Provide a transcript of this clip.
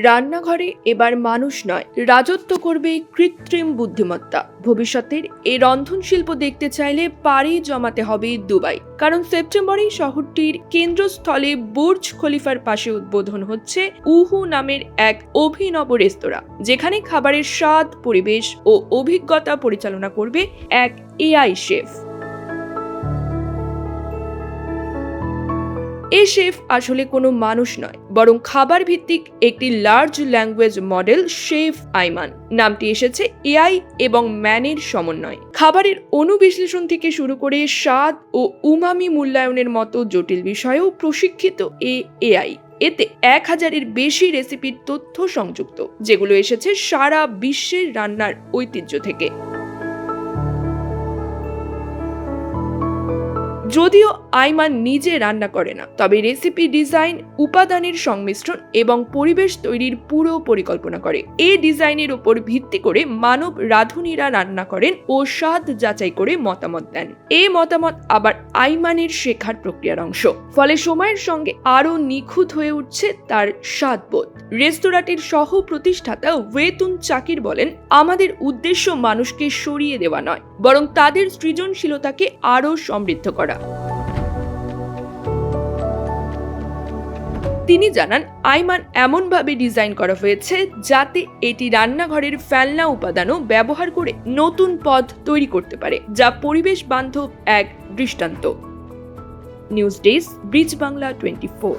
রান্নাঘরে এবার মানুষ নয়, রাজত্ব করবে কৃত্রিম বুদ্ধিমত্তা। ভবিষ্যতের এই রন্ধন শিল্প দেখতে চাইলে পাড়ি জমাতে হবে দুবাই। কারণ সেপ্টেম্বরেই শহরটির কেন্দ্রস্থলে বুর্জ খলিফার পাশে উদ্বোধন হচ্ছে উহু নামের এক অভিনব রেস্তোরাঁ, যেখানে খাবারের স্বাদ, পরিবেশ ও অভিজ্ঞতা পরিচালনা করবে এক এআই শেফ। এই শেফ আসলে কোনো মানুষ নয়, বরং খাবার ভিত্তিক একটি large language model chef Ayman. নামটি এসেছে এআই এবং ম্যানের সমন্বয়। খাবারের অনুবিশ্লেষণ থেকে শুরু করে স্বাদ ও উমামি মূল্যায়নের মতো জটিল বিষয়েও প্রশিক্ষিত এ এআই। এতে এক হাজারের বেশি রেসিপির তথ্য সংযুক্ত, যেগুলো এসেছে সারা বিশ্বের রান্নার ঐতিহ্য থেকে। যদিও আইমান নিজে রান্না করে না, তবে রেসিপি ডিজাইন উপাদানের সংমিশ্রণ এবং পরিবেশ তৈরির পুরো পরিকল্পনা করে। এই ডিজাইনের উপর ভিত্তি করে মানব রাঁধুনিরা রান্না করেন ও স্বাদ যাচাই করে মতামত দেন। এই মতামত আবার আইমানের শেখার প্রক্রিয়ার অংশ। ফলে সময়ের সঙ্গে আরও নিখুঁত হয়ে উঠছে তার স্বাদবোধ। রেস্তোরাঁটির সহ প্রতিষ্ঠাতা ওয়েতুন চাকির বলেন, আমাদের উদ্দেশ্য মানুষকে সরিয়ে দেওয়া নয়, বরং তাদের সৃজনশীলতাকে আরও সমৃদ্ধ করা। তিনি জানান, আইমান এমনভাবে ডিজাইন করা হয়েছে যাতে এটি রান্নাঘরের ফেলনা উপাদানও ব্যবহার করে নতুন পদ তৈরি করতে পারে, যা পরিবেশ বান্ধব এক দৃষ্টান্ত। News desk, bridge Bangla twenty four.